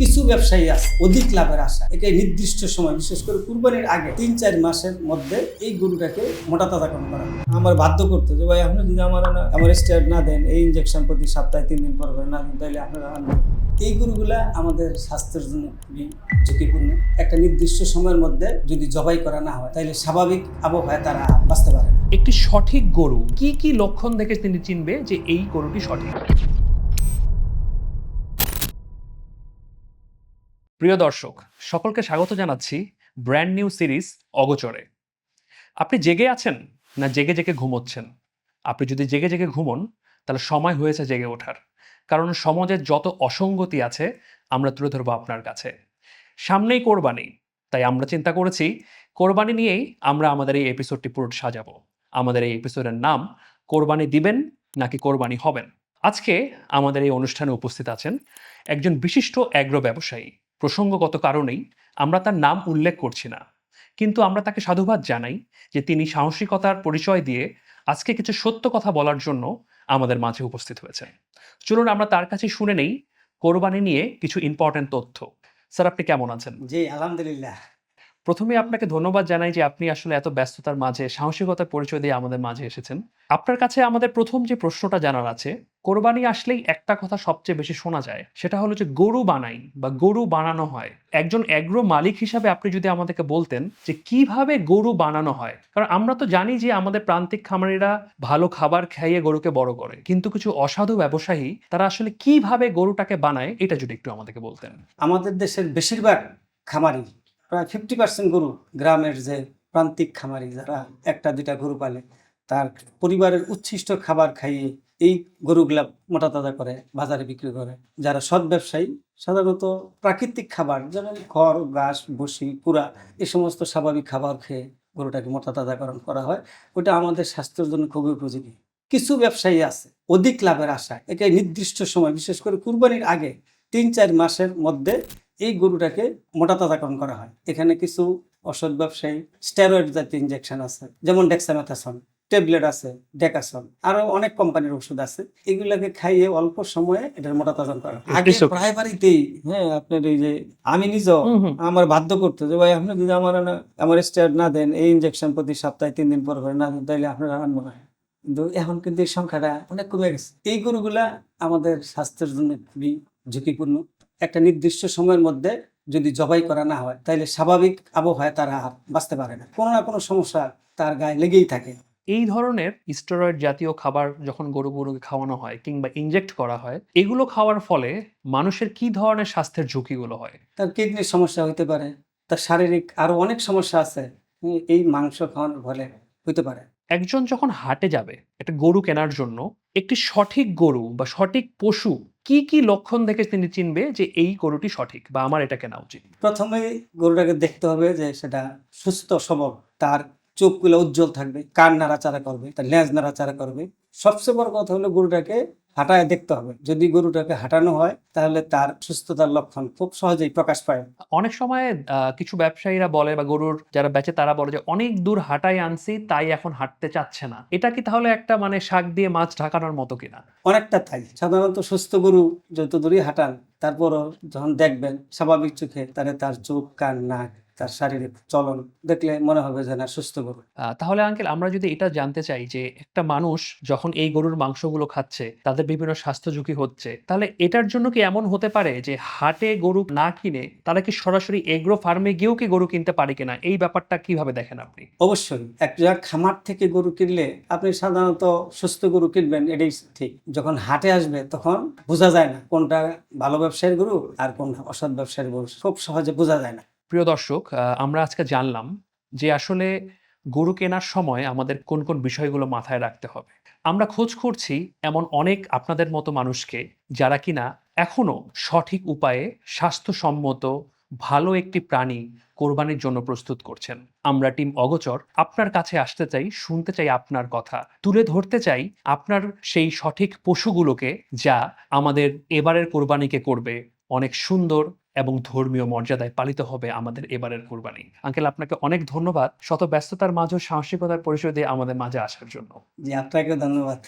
কিছু ব্যবসায়ী আছে, অধিক লাভের আশা। একে নির্দিষ্ট সময়, বিশেষ করে কুরবানির আগে তিন চার মাসের মধ্যে এই গরুটাকে মোটা তাজাকরণ করা আমার বাধ্য করতে যে, ভাই, আপনি যদি আমার আমার স্টেয়ার না দেন, এই ইনজেকশন প্রতি সপ্তাহে তিন দিন পর করে না দেন, তাহলে আপনারা এই গরুগুলা আমাদের স্বাস্থ্যের জন্য খুবই ঝুঁকিপূর্ণ। একটা নির্দিষ্ট সময়ের মধ্যে যদি জবাই করা না হয়, তাহলে স্বাভাবিক আবহাওয়ায় তারা বাঁচতে পারে একটি সঠিক গরু, কি কি লক্ষণ দেখে তিনি চিনবে যে এই গরুটি সঠিক? প্রিয় দর্শক, সকলকে স্বাগত জানাচ্ছি ব্র্যান্ড নিউ সিরিজ অগোচরে। আপনি জেগে আছেন না জেগে জেগে ঘুমোচ্ছেন? আপনি যদি জেগে জেগে ঘুমন, তাহলে সময় হয়েছে জেগে ওঠার। কারণ সমাজের যত অসঙ্গতি আছে, আমরা তুলে ধরবো আপনার কাছে। সামনেই কোরবানি, তাই আমরা চিন্তা করেছি, কোরবানি নিয়েই আমরা আমাদের এই এপিসোডটি পুরো সাজাবো। আমাদের এই এপিসোডের নাম, কোরবানি দিবেন নাকি কোরবানি হবেন? আজকে আমাদের এই অনুষ্ঠানে উপস্থিত আছেন একজন বিশিষ্ট অ্যাগ্রো ব্যবসায়ী প্রসঙ্গগত কারণেই আমরা তার নাম উল্লেখ করছি না। কিন্তু আমরা তাকে সাধুবাদ জানাই যে তিনি সাহসিকতার পরিচয় দিয়ে আজকে কিছু সত্য কথা বলার জন্য আমাদের মাঝে উপস্থিত হয়েছেন। চলুন আমরা তার কাছে শুনে নেই কোরবানি নিয়ে কিছু ইম্পর্ট্যান্ট তথ্য। স্যার আপনি কেমন আছেন? জি আলহামদুলিল্লাহ। প্রথমে আপনাকে ধন্যবাদ জানাই যে আপনি আসলে এত ব্যস্ততার মাঝে সাহসিকতার পরিচয় দিয়ে আমাদের মাঝে এসেছেন। আপনার কাছে আমাদের প্রথম যে প্রশ্নটা জানার আছে কোরবানি আসলেই একটা কথা সবচেয়ে বেশি শোনা যায়, সেটা হলো যে গরু বানাই বা গরু বানানো হয়। একজন এগ্রো মালিক হিসাবে আপনি যদি আমাদেরকে বলতেন যে কীভাবে গরু বানানো হয়, কারণ আমরা তো জানি যে আমাদের প্রান্তিক খামারিরা ভালো খাবার খাইয়ে গরুকে বড় করে, কিন্তু কিছু অসাধু ব্যবসায়ী তারা আসলে কীভাবে গরুটাকে বানায়, এটা যদি একটু আমাদেরকে বলতেন। আমাদের দেশের বেশিরভাগ খামারি প্রায় ফিফটি পার্সেন্ট গরু, গ্রামের যে প্রান্তিক খামারি যারা একটা দুইটা গরু পালে, তার পরিবারের উচ্ছিষ্ট খাবার খাইয়ে এই গরুগুলা মোটা তাজা করে, বাজারে বিক্রি করে। যারা সৎ ব্যবসায়ী, সাধারণত প্রাকৃতিক খাবার, যেমন খড়, ঘাস বসি কুড়া এই সমস্ত স্বাভাবিক খাবার খেয়ে গরুটাকে মোটা তাজাকরণ করা হয়। ওটা আমাদের স্বাস্থ্যের জন্য খুবই উপযোগী। কিছু ব্যবসায়ী আছে, অধিক লাভের আশায় একে নির্দিষ্ট সময়, বিশেষ করে কুরবানির আগে তিন চার মাসের মধ্যে এই গরুটাকে মোটা তাজাকরণ করা হয়। এখানে কিছু অসৎ ব্যবসায়ী, স্টেরয়েড জাতীয় ইনজেকশন আছে, যেমন ডেক্সামেথাসন ট্যাবলেট আছে ডেকাসন আরও অনেক কোম্পানির ওষুধ আছে এগুলাকে খাইয়ে অল্প সময়ে এটার মোটা তাজাকরণ করা। হয়। আগে। প্রায় বাড়িতেই হ্যাঁ আপনার এই যে আমি নিজেও আমার বাধ্য করতো যে ভাই আপনি যদি আমার আমার স্টেরয়েড না দেন এই ইনজেকশন প্রতি সপ্তাহে তিন দিন পর করে না দেন তাহলে আপনারা আনব না। কিন্তু এখন কিন্তু এই সংখ্যাটা অনেক কমে গেছে। এই গরুগুলা আমাদের স্বাস্থ্যের জন্য খুবই ঝুঁকিপূর্ণ। একটা নির্দিষ্ট সময়ের মধ্যে যদি জবাই করা না হয় তাহলে স্বাভাবিক আবহাওয়ায় তারা আর বাঁচতে পারে না। কোনো না কোনো সমস্যা তার গায়ে লেগেই থাকে। এই ধরনের স্টেরয়েড জাতীয় খাবার যখন গরু গরুকে খাওয়ানো হয় কিংবা ইনজেক্ট করা হয় এগুলো খাওয়ার ফলে মানুষের কি ধরনের স্বাস্থ্যের ঝুঁকিগুলো হয়? তার কিডনির সমস্যা হতে পারে তার শারীরিক আরও অনেক সমস্যা আছে এই মাংস খাওয়ানোর ফলে হতে পারে। একজন যখন হাটে যাবে একটা গরু কেনার জন্য একটি সঠিক গরু বা সঠিক পশু কি কি লক্ষণ দেখে তিনি চিনবে যে এই গরুটি সঠিক বা আমার এটা কেনা উচিত? প্রথমে গরুটাকে দেখতে হবে যে সেটা সুস্থ সবল তার চোখগুলো উজ্জ্বল থাকবে কান নাড়াচাড়া করবে তার লেজ নাড়াচাড়া করবে। সবচেয়ে বড় কথা হলো গরুটাকে হাঁটায় দেখতে হবে। যদি গরুটাকে হাঁটানো হয় তাহলে তার সুস্থতার লক্ষণ খুব সহজেই প্রকাশ পায়। অনেক সময় কিছু ব্যবসায়ীরা বলে বা গরুর যারা বেচে তারা বলে যে অনেক দূর হাঁটাই আনছি তাই এখন হাঁটতে চাচ্ছে না। এটা কি তাহলে একটা মানে শাক দিয়ে মাছ ঢাকানোর মতো কিনা? অনেকটা তাই। সাধারণত সুস্থ গরু যত দূরই হাঁটান তারপরও যখন দেখবেন স্বাভাবিক চোখে তাহলে তার চোখ কান নাক তার শারীরিক চলন দেখলে মনে হবে যে না সুস্থ গরু। তাহলে আঙ্কেল আমরা যদি এটা জানতে চাই যে একটা মানুষ যখন এই গরুর মাংসগুলো খাচ্ছে তাদের বিভিন্ন স্বাস্থ্য ঝুঁকি হচ্ছে তাহলে এটার জন্য কি এমন হতে পারে যে হাটে গরু না কিনে তারা কি সরাসরি এগ্রো ফার্মে গিয়েও কি গরু কিনতে পারে কিনা? এই ব্যাপারটা কীভাবে দেখেন আপনি? অবশ্যই। একটা খামার থেকে গরু কিনলে আপনি সাধারণত সুস্থ গরু কিনবেন এটাই ঠিক। যখন হাটে আসবে তখন বোঝা যায় না কোনটা ভালো ব্যবসায়ীর গরু আর কোন অসৎ ব্যবসায়ীর গরু খুব সহজে বোঝা যায় না। প্রিয় দর্শক আমরা আজকে জানলাম যে আসলে গরু কেনার সময় আমাদের কোন কোন বিষয়গুলো মাথায় রাখতে হবে। আমরা খোঁজ করছি এমন অনেক আপনাদের মতো মানুষকে যারা কিনা এখনও সঠিক উপায়ে স্বাস্থ্যসম্মত, ভালো একটি প্রাণী কোরবানির জন্য প্রস্তুত করছেন। আমরা টিম অগচর, আপনার কাছে আসতে চাই, শুনতে চাই আপনার কথা। তুলে ধরতে চাই আপনার সেই সঠিক পশুগুলোকে যা আমাদের এবারের কোরবানিকে করবে। অনেক সুন্দর এবং ধর্মীয় মর্যাদায় পালিত হবে আমাদের এবারের কুরবানি। আঙ্কেল, আপনাকে অনেক ধন্যবাদ। শত ব্যস্ততার মাঝেও সাহসিকতার পরিচয় দিয়ে আমাদের মাঝে আসার জন্য। জি আপনাকে ধন্যবাদ।